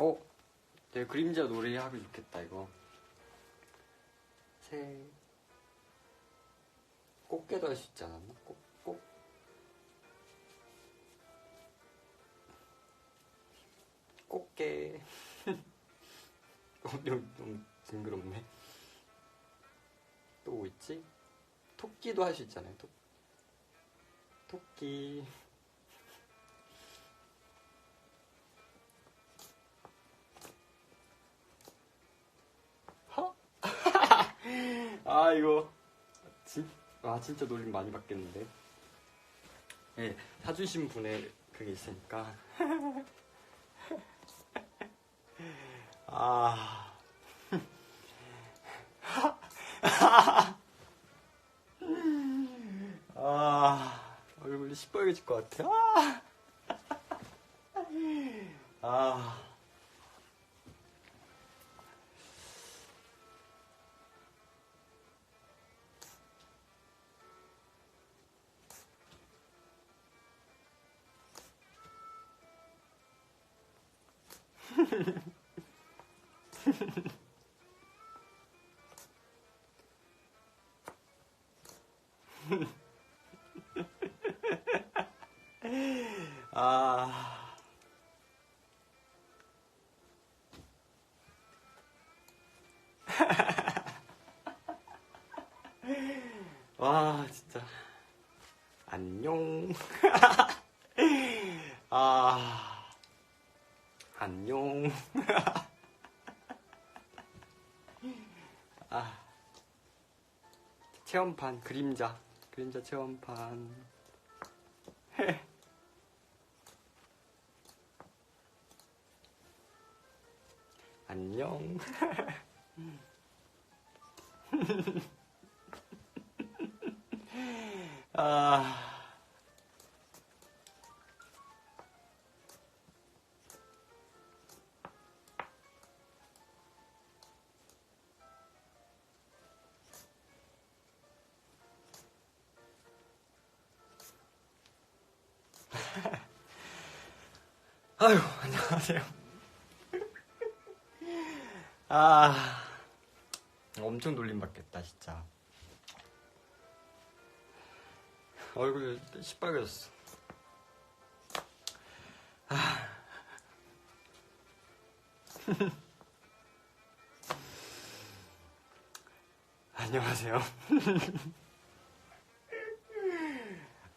어? 내 그림자 놀이 하고 좋겠다 이거 새 꽃게도 할 수 있지 않았나? 꽃, 꽃 꽃게 어, 너무, 너무 징그럽네 또 뭐 있지? 토끼도 할 수 있잖아요 토, 토끼 아 이거 진, 아 진짜 놀림 많이 받겠는데 예 사주신 분의 그게 있으니까 아 아, 얼굴이 시뻘개질 것 같아. 아. 아. 아. 와, 진짜. 안녕. 아. 안녕. 아. 체험판, 그림자. 그림자 체험판. 안녕. 아. 아유, 안녕하세요. 아, 엄청 놀림 받겠다, 진짜. 얼굴 시뻘개졌어. 아. 안녕하세요.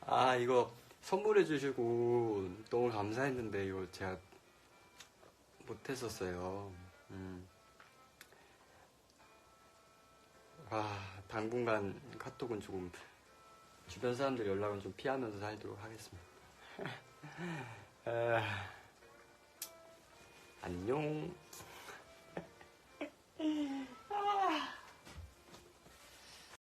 아, 이거 선물해 주시고 너무 감사했는데, 이거 제가 못했었어요. 음. 아, 당분간 카톡은 조금 주변 사람들 연락은 좀 피하면서 살도록 하겠습니다. 아, 안녕.